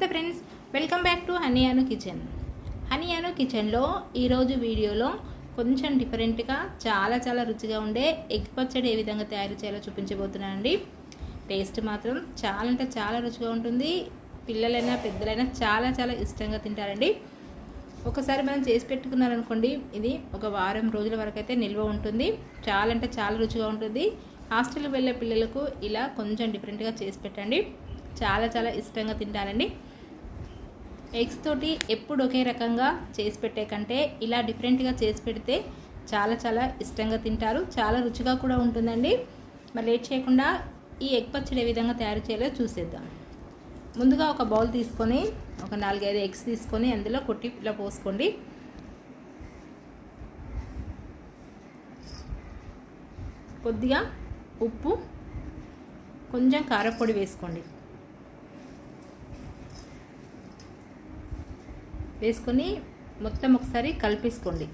నమస్తే friends welcome back to హనియాను kitchen. Honey కిచెన్లో ఈరోజు వీడియోలో కొంచెం డిఫరెంట్గా చాలా చాలా రుచిగా ఉండే ఎగ్ పచ్చడి ఏ విధంగా తయారు చేయాలో చూపించబోతున్నానండి. టేస్ట్ మాత్రం చాలా అంటే చాలా రుచిగా ఉంటుంది. పిల్లలైనా పెద్దలైనా చాలా చాలా ఇష్టంగా తింటారండి. ఒకసారి మనం చేసి పెట్టుకున్నారనుకోండి ఇది ఒక వారం రోజుల వరకు అయితే నిల్వ ఉంటుంది. చాలా అంటే చాలా రుచిగా ఉంటుంది. హాస్టల్కి వెళ్ళే పిల్లలకు ఇలా కొంచెం డిఫరెంట్గా చేసి పెట్టండి. చాలా చాలా ఇష్టంగా తింటారండి. ఎగ్స్ తోటి ఎప్పుడు ఒకే రకంగా చేసి పెట్టే కంటే ఇలా డిఫరెంట్గా చేసి పెడితే చాలా చాలా ఇష్టంగా తింటారు. చాలా రుచిగా కూడా ఉంటుందండి. మరి లేట్ చేయకుండా ఈ ఎగ్ పచ్చడి ఏ విధంగా తయారు చేయాలో చూసేద్దాం. ముందుగా ఒక బౌల్ తీసుకొని ఒక నాలుగైదు ఎగ్స్ తీసుకొని అందులో కొట్టి ఇలా పోసుకోండి. కొద్దిగా ఉప్పు కొంచెం కారపొడి వేసుకోండి. వేసుకొని మొత్తం ఒకసారి కలిపేసుకోండి.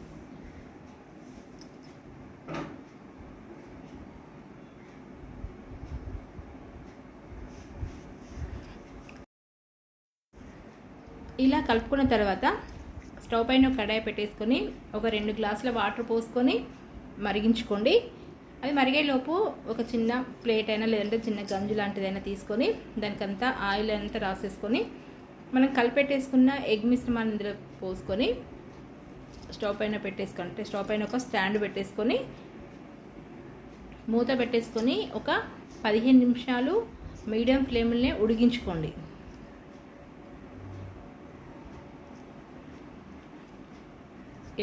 ఇలా కలుపుకున్న తర్వాత స్టవ్ పైన కడాయి పెట్టేసుకొని ఒక రెండు గ్లాసుల వాటర్ పోసుకొని మరిగించుకోండి. అది మరిగేలోపు ఒక చిన్న ప్లేట్ అయినా లేదంటే చిన్న గంజు లాంటిదైనా తీసుకొని దానికంతా ఆయిల్ అంతా రాసేసుకొని మనం కలిపెట్టేసుకున్న ఎగ్ మిశ్రమాన్ని ఇందులో పోసుకొని స్టవ్ పైన పెట్టేసుకొని అంటే స్టవ్ పైన ఒక స్టాండ్ పెట్టేసుకొని మూత పెట్టేసుకొని ఒక పదిహేను నిమిషాలు మీడియం ఫ్లేమ్ని ఉడిగించుకోండి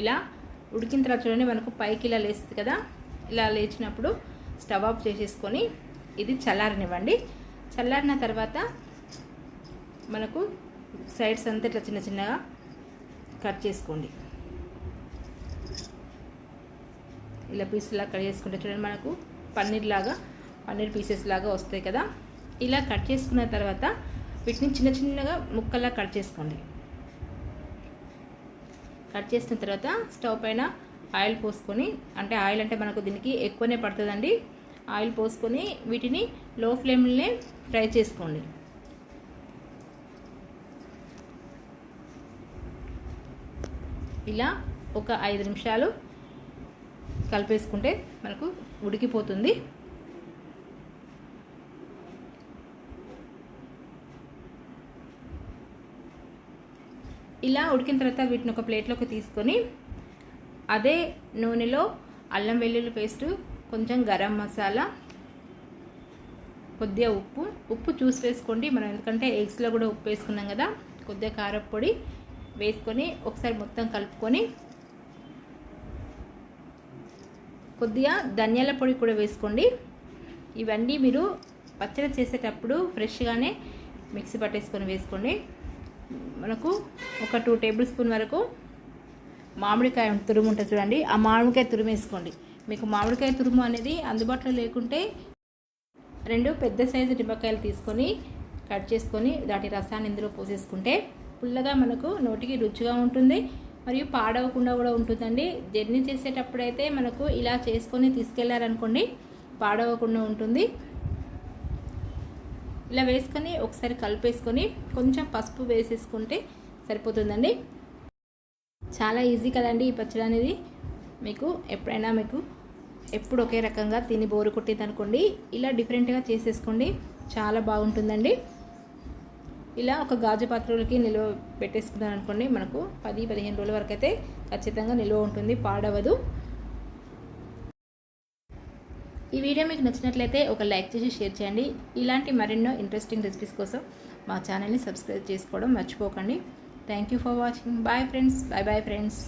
ఇలా ఉడికిన తర్వాత చూడండి మనకు పైకి ఇలా లేస్తుంది కదా. ఇలా లేచినప్పుడు స్టవ్ ఆఫ్ చేసేసుకొని ఇది చల్లారనివ్వండి. చల్లారిన తర్వాత మనకు సైడ్స్ అంతా ఇట్లా చిన్న చిన్నగా కట్ చేసుకోండి. ఇలా పీసులా కట్ చేసుకుంటే చూడండి మనకు పన్నీర్ లాగా పన్నీర్ పీసెస్ లాగా వస్తాయి కదా. ఇలా కట్ చేసుకున్న తర్వాత వీటిని చిన్న చిన్నగా ముక్కలా కట్ చేసుకోండి. కట్ చేసిన తర్వాత స్టవ్ పైన ఆయిల్ పోసుకొని అంటే ఆయిల్ అంటే మనకు దీనికి ఎక్కువనే పడుతుందండి. ఆయిల్ పోసుకొని వీటిని లో ఫ్లేమ్లోనే ఫ్రై చేసుకోండి. ఇలా ఒక ఐదు నిమిషాలు కలిపేసుకుంటే మనకు ఉడికిపోతుంది. ఇలా ఉడికిన తర్వాత వీటిని ఒక ప్లేట్లోకి తీసుకొని అదే నూనెలో అల్లం వెల్లుల్లి పేస్టు కొంచెం గరం మసాలా కొద్దిగా ఉప్పు. ఉప్పు చూసి వేసుకోండి. మనం ఎందుకంటే ఎగ్స్లో కూడా ఉప్పు వేసుకున్నాం కదా కొద్దిగా కారపొడి వేసుకొని ఒకసారి మొత్తం కలుపుకొని కొద్దిగా ధనియాల పొడి కూడా వేసుకోండి. ఇవన్నీ మీరు పచ్చడి చేసేటప్పుడు ఫ్రెష్గానే మిక్సీ పట్టేసుకొని వేసుకోండి. మనకు ఒక టూ టేబుల్ స్పూన్ వరకు మామిడికాయ తురుము ఉంటుంది చూడండి ఆ మామిడికాయ తురుము వేసుకోండి. మీకు మామిడికాయ తురుము అనేది అందుబాటులో లేకుంటే రెండు పెద్ద సైజు నిమ్మకాయలు తీసుకొని కట్ చేసుకొని దాటి రసాన్ని ఇందులో పోసేసుకుంటే పుల్లగా మనకు నోటికి రుచిగా ఉంటుంది మరియు పాడవకుండా కూడా ఉంటుందండి. జర్నీ చేసేటప్పుడు అయితే మనకు ఇలా చేసుకొని తీసుకెళ్ళారనుకోండి పాడవకుండా ఉంటుంది. ఇలా వేసుకొని ఒకసారి కలిపేసుకొని కొంచెం పసుపు వేసేసుకుంటే సరిపోతుందండి. చాలా ఈజీ కదండి ఈ పచ్చడి అనేది. మీకు ఎప్పుడైనా మీకు ఎప్పుడు ఒకే రకంగా తిని బోరు కొట్టింది అనుకోండి ఇలా డిఫరెంట్గా చేసేసుకోండి చాలా బాగుంటుందండి. ఇలా ఒక గాజు పాత్రలకి నిల్వ పెట్టేసుకున్నాను అనుకోండి మనకు పది పదిహేను రోజుల వరకు అయితే ఖచ్చితంగా నిల్వ ఉంటుంది పాడవదు. ఈ వీడియో మీకు నచ్చినట్లయితే ఒక లైక్ చేసి షేర్ చేయండి. ఇలాంటి మరెన్నో ఇంట్రెస్టింగ్ రెసిపీస్ కోసం మా ఛానల్ని సబ్స్క్రైబ్ చేసుకోవడం మర్చిపోకండి. Thank you for watching bye friends bye bye friends